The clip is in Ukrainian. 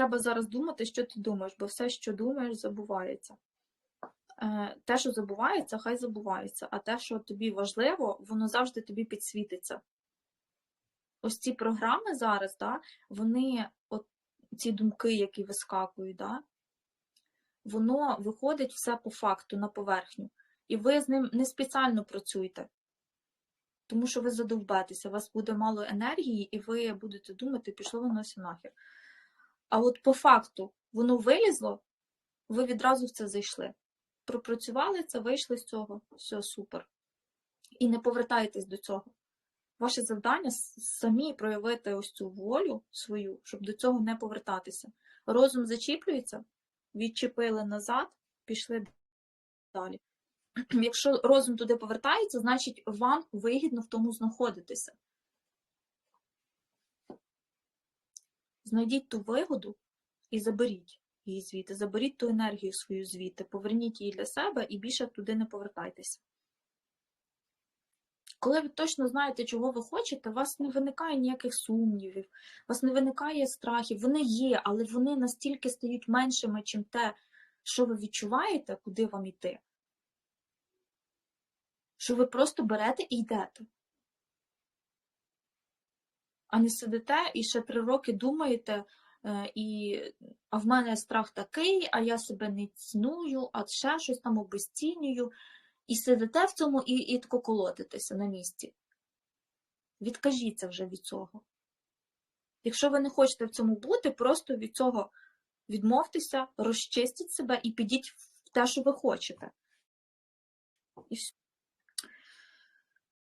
треба зараз думати, що ти думаєш, бо все, що думаєш, забувається. Е, Те, що забувається, хай забувається, а те, що тобі важливо, воно завжди тобі підсвітиться. Ось ці програми зараз, да, вони, от ці думки, які вискакують, да, воно виходить все по факту на поверхню. І ви з ним не спеціально працюєте, тому що ви задовбетеся, у вас буде мало енергії, і ви будете думати, пішло воно все нахер. А от по факту воно вилізло, ви відразу в це зайшли. Пропрацювали це, вийшли з цього, все супер. І не повертайтесь до цього. Ваше завдання самі проявити ось цю волю свою, щоб до цього не повертатися. Розум зачіплюється, відчепили назад, пішли далі. Якщо розум туди повертається, значить вам вигідно в тому знаходитися. Знайдіть ту вигоду і заберіть її звідти, заберіть ту енергію свою звідти, поверніть її для себе і більше туди не повертайтеся. Коли ви точно знаєте, чого ви хочете, у вас не виникає ніяких сумнівів, у вас не виникає страхів. Вони є, але вони настільки стають меншими, чим те, що ви відчуваєте, куди вам йти. Що ви просто берете і йдете. А не сидите і ще три роки думаєте, е, і а в мене страх такий, а я себе не ціную, а ще щось там обезцінюю. І сидите в цьому і, і тако колотитеся на місці. Відкажіться вже від цього. Якщо ви не хочете в цьому бути, просто від цього відмовтеся, розчистіть себе і підіть в те, що ви хочете. І все.